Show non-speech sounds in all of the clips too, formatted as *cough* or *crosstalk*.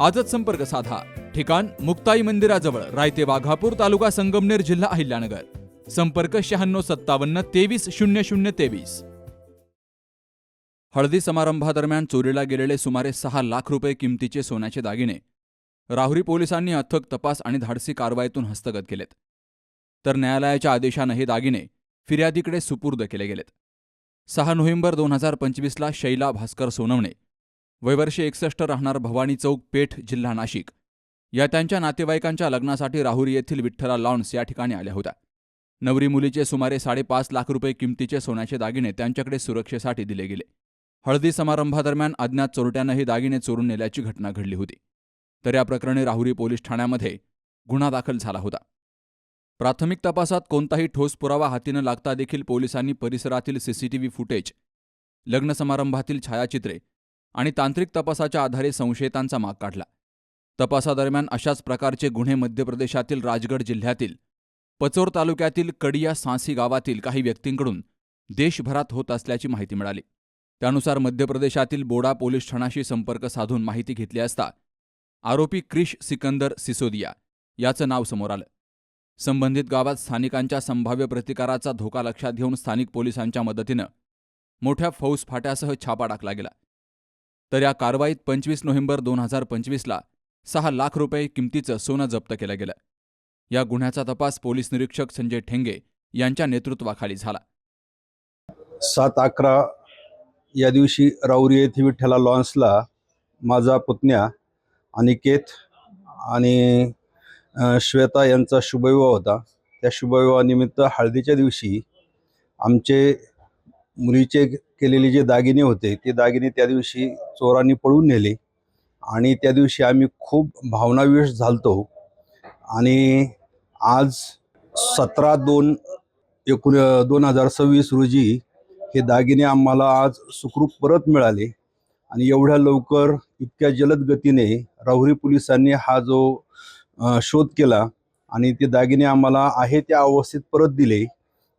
आजच संपर्क साधा. ठिकाण मुक्ताई मंदिराजवळ रायते वाघापूर तालुका संगमनेर जिल्हा अहिल्यानगर. संपर्क शहाण्णव सत्तावन्न तेवीस शून्य शून्य तेवीस. हळदी समारंभादरम्यान चोरीला गेलेले सुमारे सहा लाख रुपये किमतीचे सोन्याचे दागिने. राहुरी पोलिसांनी अथक तपास आणि धाडसी कारवाईतून हस्तगत केलेत. तर न्यायालयाच्या आदेशानं हे दागिने फिर्यादीकडे सुपूर्द केले गेलेत. सहा नोव्हेंबर दोन हजार पंचवीसला शैला भास्कर सोनवणे वयवर्षी एकसष्ट राहणार भवानी चौक पेठ जिल्हा नाशिक. या त्यांच्या नातेवाईकांच्या लग्नासाठी राहुरी येथील विठ्ठला लॉन्स या ठिकाणी आल्या होत्या. नवरी मुलीचे सुमारे साडेपाच लाख रुपये किमतीचे सोन्याचे दागिने त्यांच्याकडे सुरक्षेसाठी दिले गेले. हळदी समारंभादरम्यान अज्ञात चोरट्यानं हे दागिने चोरून नेल्याची घटना घडली होती. तर या प्रकरणी राहुरी पोलीस ठाण्यामध्ये गुन्हा दाखल झाला होता. प्राथमिक तपासात कोणताही ठोस पुरावा हाती न लागता देखील पोलिसांनी परिसरातील सीसीटीव्ही फुटेज लग्न समारंभातील छायाचित्रे आणि तांत्रिक तपासाच्या आधारे संशयितांचा माग काढला. तपासादरम्यान अशाच प्रकारचे गुन्हे मध्य प्रदेशातील राजगड जिल्ह्यातील पचोर तालुक्यातील कडिया सांसी गावातील काही व्यक्तींकडून देशभरात होत असल्याची माहिती मिळाली. त्यानुसार मध्य प्रदेशातील बोडा पोलीस ठाणाशी संपर्क साधून माहिती घेतली असता आरोपी क्रिश सिकंदर सिसोदिया याचं नाव समोर आलं. संबंधित गावात स्थानिकांच्या संभाव्य प्रतिकाराचा धोका लक्षात घेऊन स्थानिक पोलिसांच्या मदतीनं मोठ्या फौजफाट्यासह छापा टाकला गेला. तर या कारवाईत पंचवीस नोव्हेंबर दोन हजार पंचवीसला सहा लाख रुपये किमतीचं सोनं जप्त केलं गेलं. या गुन्ह्याचा तपास पोलीस निरीक्षक संजय ठेंगे यांच्या नेतृत्वाखाली झाला. सात अकरा या दिवशी राऊरी येथे विठ्ठला लॉन्सला माझा पुतण्या अनिकेत आणि श्वेता यांचा शुभविवाह होता. त्या शुभविवाहानिमित्त हळदीच्या दिवशी आमचे मुलीचे केलेले जे दागिने होते ते दागिने त्या दिवशी चोरांनी पळून नेले. आणि त्या दिवशी आम्ही खूप भावनाविश झालतो. आणि आज सतरा दोन एकूण दोन हजार सव्वीस रोजी हे दागिने आम्हाला आज सुखरूप परत मिळाले. आणि एवढ्या लवकर इतक्या जलद गतीने राहुरी पोलिसांनी हा जो शोध केला आणि ते दागिने आम्हाला आहे त्या अवस्थेत परत दिले.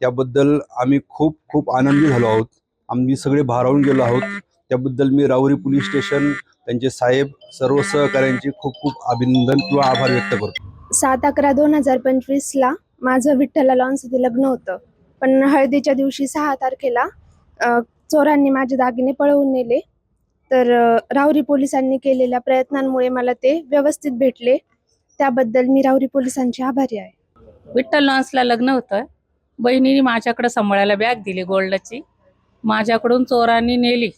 त्याबद्दल आम्ही खूप खूप आनंदी झालो आहोत. आम्ही सगळे भारावून गेलो आहोत. त्याबद्दल मी राहुरी पोलीस स्टेशन त्यांचे साहेब सर्व सहकाऱ्यांचे खूप खूप अभिनंदन किंवा आभार व्यक्त करतो. सात अकरा दोन हजार पंचवीसला माझं विठ्ठला लॉन्स इथे लग्न होतं. पण हळदीच्या दिवशी सहा तारखेला चोरांनी माझे दागिने पळवून नेले. तर राहुरी पोलिसांनी केलेल्या प्रयत्नांमुळे मला ते व्यवस्थित भेटले. त्याबद्दल मी राहुरी पोलिसांची आभारी आहे. विठ्ठल लॉन्सला लग्न होतं. बहिणीने माझ्याकडे सांभाळायला बॅग दिली गोल्डची. माझ्याकडून चोरांनी नेली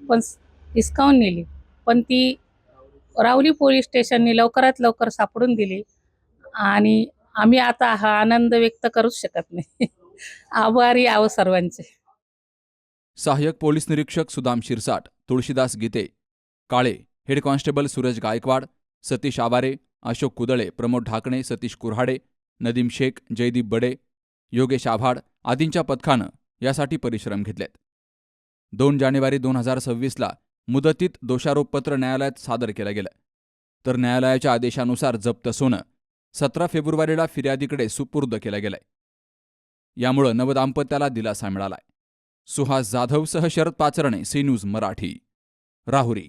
पण हिसकावून नेली. पण ती रावली पोलीस स्टेशननी लवकरात लवकर सापडून दिली आणि आम्ही आता हा आनंद व्यक्त करूच शकत नाही. *laughs* आभारी आहो सर्वांचे. सहाय्यक पोलीस निरीक्षक सुदाम शिरसाट तुळशीदास गीते काळे हेड कॉन्स्टेबल सूरज गायकवाड सतीश आवारे अशोक कुदळे प्रमोद ढाकणे सतीश कुऱ्हाडे नदीम शेख जयदीप बडे योगेश आव्हाड आदींच्या पथकानं यासाठी परिश्रम घेतलेत. दोन जानेवारी दोन हजार सव्वीसला मुदतीत दोषारोपपत्र न्यायालयात सादर केलं गेलं. तर न्यायालयाच्या आदेशानुसार जप्त सोनं सतरा फेब्रुवारीला फिर्यादीकडे सुपूर्द केलं गेलंय. यामुळं नवदाम्पत्याला दिलासा मिळालाय. सुहास जाधवसह शरद पाचरणे सी न्यूज मराठी राहुरी.